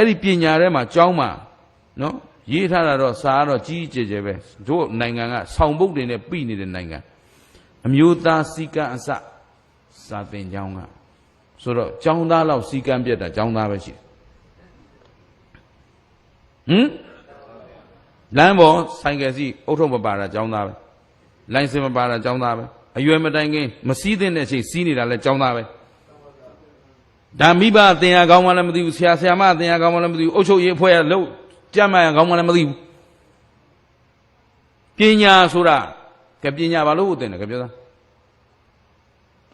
အဲ့ဒီပညာထဲမှာကျောင်းမှာနော်ရေးထားတာတော့စာကတော့ကြီးကြီးကျယ်ကျယ်ပဲတို့နိုင်ငံကဆောင်ပုတ်တွေနဲ့ပြည်နေတဲ့နိုင်ငံအမျိုးသားစီကံအစစာသင်ကျောင်းကဆိုတော့ကျောင်းသားလောက်စီကံပြတ်တာကျောင်းသားပဲရှိတယ်ဟမ်လမ်းပေါ်ဆိုင်ကယ်စီအုတ်ထုံမပါတာကျောင်းသားပဲလိုင်စင်မပါတာကျောင်းသားပဲအရွယ်မတိုင်ခင်မစည်းတဲ့အချိန်စီးနေတာလဲကျောင်းသားပဲ ဒါမိဘအတင်ရကောင်းမှလည်းမသိဘူးဆရာဆရာမအတင်ရကောင်းမှလည်းမသိဘူးအုတ်ချုပ်ရေးအဖွဲ့ကလို့ကြမ်းမှန်ရကောင်းမှလည်းမသိဘူးပညာဆိုတာကပညာဘာလို့ဟုတ်တယ်လဲကပြောသား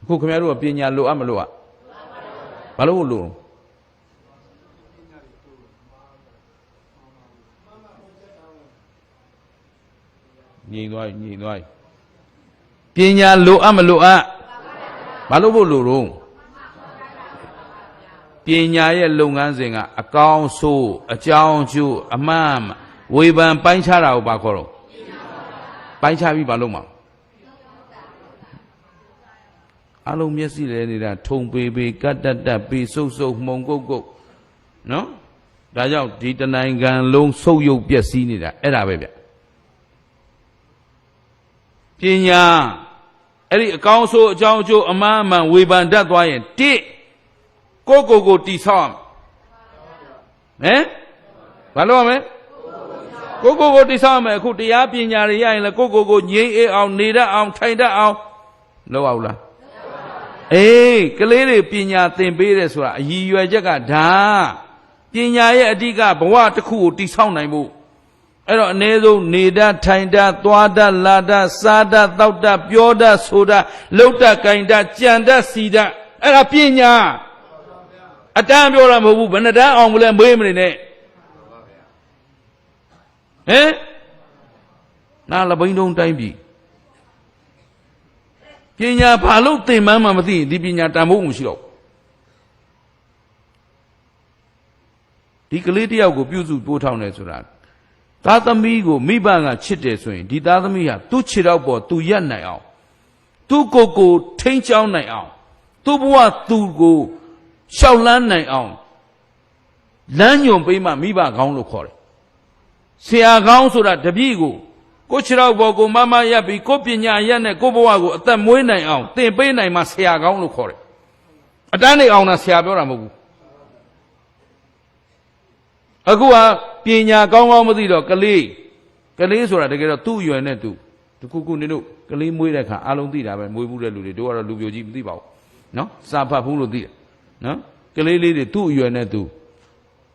အခုခင်ဗျားတို့ကပညာလိုအပ်မလို့อ่ะဘာလို့လို့ညီသွားညီသွားပညာလိုအပ်မလိုအပ်ဘာလို့ဖို့လိုတော့ ပညာရဲ့လုပ်ငန်းစဉ်ကအကောင်းဆိုးအကြောင်းကျိုးအမှန်ဝေဖန်ပိုင်းခြားတာကိုဘာခေါ်တော့ပိုင်းခြားပြီးဘာလုပ်မှာအလုံးမျက်စိလဲနေတာထုံပေပေကတ်တက်တက်ပေစုပ်စုပ်မှုံကုတ်ကုတ်နော်ဒါကြောင့်ဒီတနိုင်ငံလုံးဆုပ်ယုပ်ပျက်စီးနေတာအဲ့ဒါပဲဗျပညာအဲ့ဒီအကောင်းဆိုးအကြောင်းအကျိုးအမှန်အမှန်ဝေဖန်တတ်သွားရင်တိ ကိုကိုကိုတိဆောက်ဟမ်ဘာလို့ရမလဲကိုကိုကိုတိဆောက်မယ်အခုတရားပညာတွေရရင်လည်းကိုကိုကိုငြိမ်းအေးအောင်နေတတ်အောင်ထိုင်တတ်အောင်လုပ်အောင်လားအေးကလေးတွေပညာသင်ပေးတယ်ဆိုတာအရည်ရွယ်ချက်ကဒါပညာရဲ့အဓိကဘဝတစ်ခုကိုတိဆောက်နိုင်ဖို့အဲ့တော့အ ਨੇ ဆုံးနေတတ်ထိုင်တတ်သွားတတ်လာတတ်စားတတ်တောက်တတ်ပြောတတ်ဆိုတတ်လှုပ်တတ်ကြင်တတ်ကြံတတ်စီတတ်အဲ့ဒါပညာ အတန်းပြောတာမဟုတ်ဘူးဘယ်နှတန်းအောင်မလဲမေးမနေနဲ့ဟမ်နာလဘိန်းတုံးတိုင်းပြီပညာဘာလို့သင်မှန်းမှမသိရင်ဒီပညာတန်ဖို့မရှိတော့ဒီကလေးတယောက်ကိုပြုစုတိုးထောင်တယ်ဆိုတာသားသမီးကိုမိဘကချစ်တယ်ဆိုရင်ဒီသားသမီးဟာသူ့ခြေတော့ပေါ်သူရက်နိုင်အောင်သူ့ကိုယ်ကိုထိန်းချောင်းနိုင်အောင်သူ့ဘဝသူ့ကို ရှောက်လန်းနိုင်အောင်လမ်းညွန်ပေးမှမိဘကောင်းလို့ခေါ်တယ်ဆရာကောင်းဆိုတာတပည့်ကိုကိုခြေတော့ပေါ်ကိုမမရက်ပြီးကိုပညာရက်နဲ့ကိုဘဝကိုအသက်မွေးနိုင်အောင်သင်ပေးနိုင်မှဆရာကောင်းလို့ခေါ်တယ်အတန်းနေအောင်တာဆရာပြောတာမဟုတ်ဘူးအခုဟာပညာကောင်းကောင်းမသိတော့ကလေးကလေးဆိုတာတကယ်တော့သူ့အရွယ်နဲ့သူတခုခုနေတို့ကလေးမွေးတဲ့ခါအလုံးသိတာပဲမွေးဘူးတဲ့လူတွေတို့ကတော့လူပြိုကြီးမသိပါဘူးနော်စာဖတ်ဘူးလို့သိတယ် နော်ကလေးလေးတွေသူ့အရွယ်နဲ့သူ